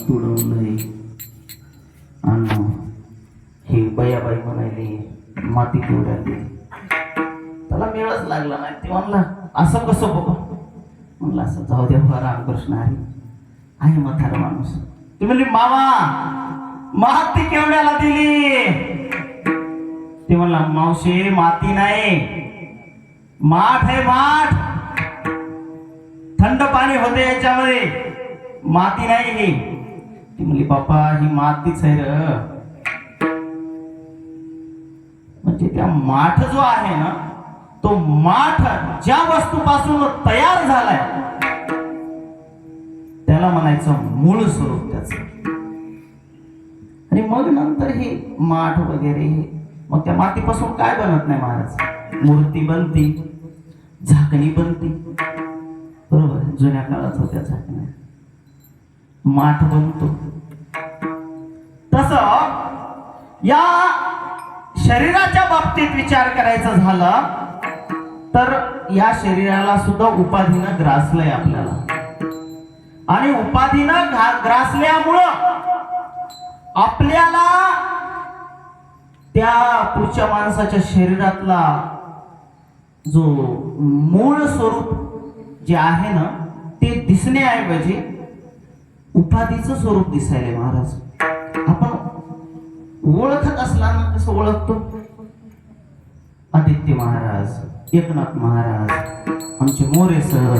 तुडवलंय. आणि हे बयाबाई म्हणायले माती केवढ्या त्याला मिळच लागला नाही. ते म्हणला असं कसं बघ म्हणलं असं जाऊ दे हो रामकृष्ण हरी आहे म्हातारा माणूस. ती म्हणली मामा माती केवढ्याला दिली? ते म्हणला मावशी माती नाही. माठ आहे माठ. थंड पाणी होते याच्यामध्ये. माती नाही ही. ती म्हणली बापा ही मातीच आहे र. म्हणजे त्या माठ जो आहे ना तो माठ ज्या वस्तूपासून तयार झालाय त्याला म्हणायचं मूळ स्वरूप त्याच. आणि मग नंतर हे माठ वगैरे हे मग त्या मातीपासून काय बनत नाही महाराज? मूर्ती बनती झाकणी बनती. बरोबर जुन्या काळात होत्या झाकण्या. माठ बनतो. या शरीराच्या बाबतीत विचार करायचा झाला तर या शरीराला सुद्धा उपाधीनं ग्रासलंय आपल्याला. आणि उपाधीनं ग्रासल्यामुळं आपल्याला त्या पुढच्या माणसाच्या शरीरातला जो मूळ स्वरूप जे आहे ना ते दिसण्याऐवजी उपाधीचं स्वरूप दिसायला महाराज. आपण ओळखत असला ना कसं ओळखतो? आदित्य महाराज एकनाथ महाराज आमचे मोरे सर